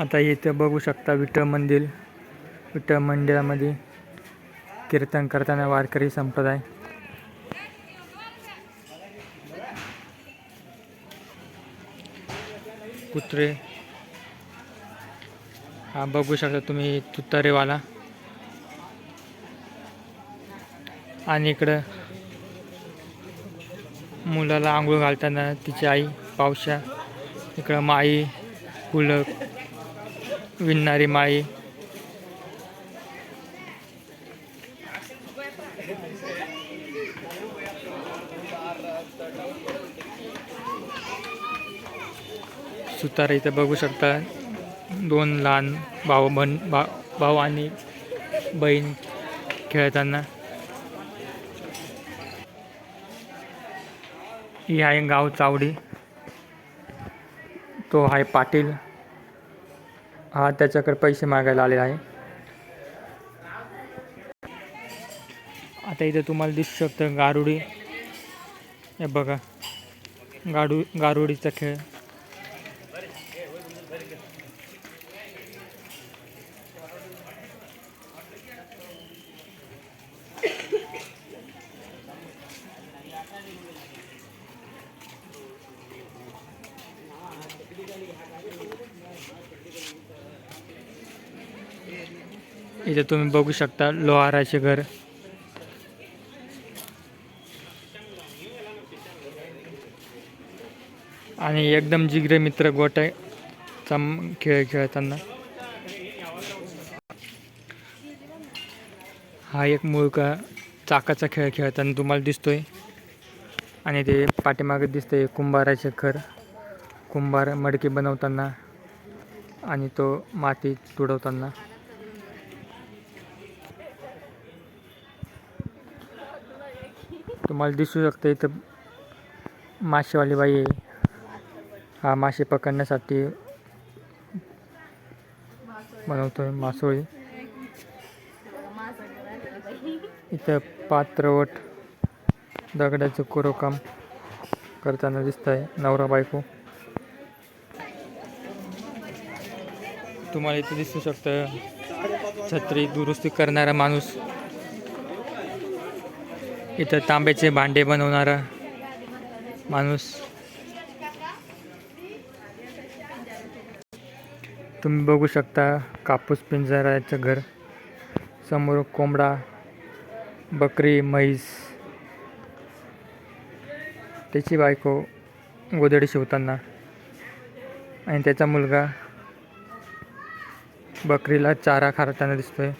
आता इथं बघू शकता विठ्ठल मंदिर. विठ्ठल मंदिरामध्ये कीर्तन करताना वारकरी संप्रदाय. कुत्रे. हा बघू शकता तुम्ही तुतारेवाला. आणि इकडं मुलाला आंघोळ घालताना तिची आई पावशा. इकडं माई फुलं विणणारी माई सुतार इथं बघू शकता. दोन लहान भाऊ बन भा भाऊ आणि बहीण खेळताना. ही आहे गाव चावडी. तो आहे पाटील. हा त्याच्याकडे पैसे मागायला आलेला आहे. आता इथं तुम्हाला दिसू शकतं गारुडी. हे बघा गाडू गारुडीचा खेळ. इथे तुम्ही बघू शकता लोहाराचे घर. आणि एकदम जिगरे मित्र गोट्याचा म- खेळ खेळताना. हा एक मुलगा चाकाचा खेळ खेळताना तुम्हाला दिसतोय. आणि ते पाठीमागे दिसतंय कुंभाराचे घर. कुंभार मडकी बनवताना आणि तो माती तुडवताना. तुम्हाला दिसू शकतं इथं मासेवाली बाई आहे. हा मासे पकडण्यासाठी बनवतोय मासोळी. इथं पात्रवट दगडाचं कोरोकाम करताना दिसत आहे नवरा बायको. तुम्हाला इथे दिसू शकतं छत्री दुरुस्ती करणारा माणूस. इथं तांब्याचे भांडे बनवणारा माणूस. तुम्ही बघू शकता कापूस पिंजराचं घर. समोर कोंबडा बकरी म्हैस. त्याची बायको गोदडी शिवताना आणि त्याचा मुलगा बकरीला चारा खाताना दिसतोय.